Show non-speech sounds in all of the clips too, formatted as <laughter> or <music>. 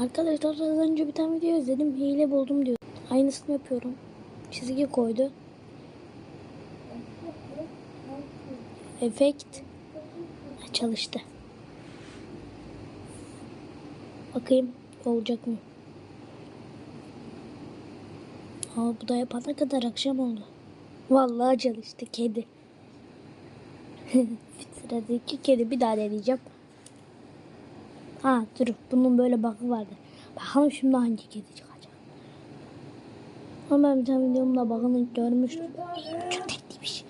Arkadaşlar az önce bir tane video izledim. Hile buldum diyor. Aynısını yapıyorum. Çizgi koydu. Efekt. Çalıştı. Bakayım olacak mı? Aa, bu da yapana kadar akşam oldu. Vallahi çalıştı kedi. <laughs> Sıradaki kedi bir daha deneyeceğim. Ha dur bunun böyle bakı vardı. Bakalım şimdi hangi kedi çıkacak. Ama ben bir videomda bakını görmüştüm. Çok tatlıymış.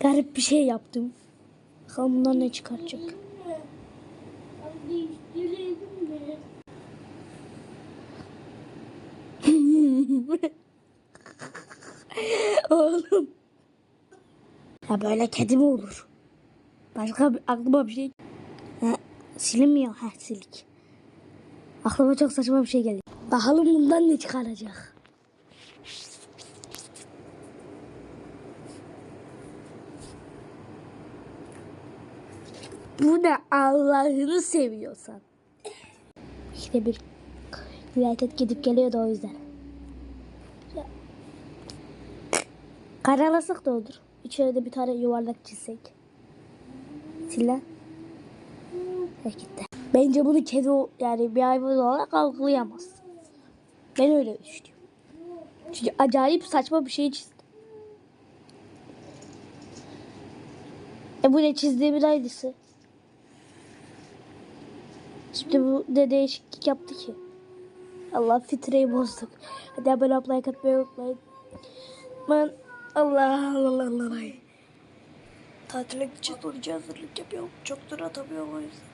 Garip bir şey yaptım. Bakalım bundan ne çıkaracak. <laughs> Oğlum. Ya böyle kedi mi olur? Başka aklıma bir şey... Silinmiyor. Ha silik. Aklıma çok saçma bir şey geldi. Bakalım bundan ne çıkaracak. Bu ne Allah'ını seviyorsan. İşte bir felaket gidip geliyordu o yüzden. Karalasak da olur. İçeride bir tane yuvarlak çizsek. Silah. Ha, gitti. Bence bunu kedi yani bir hayvan olarak algılayamaz. Ben öyle düşünüyorum. Çünkü acayip saçma bir şey çizdi. E bu ne çizdiğimin aynısı. Şimdi bu ne değişiklik yaptı ki? Allah fitreyi bozduk. Hadi abone olmayı, katmayı unutmayın. Ben Allah Allah Allah Allah. Tatile gideceğiz onun için hazırlık yapıyorum. Çok dur atamıyorum o yüzden.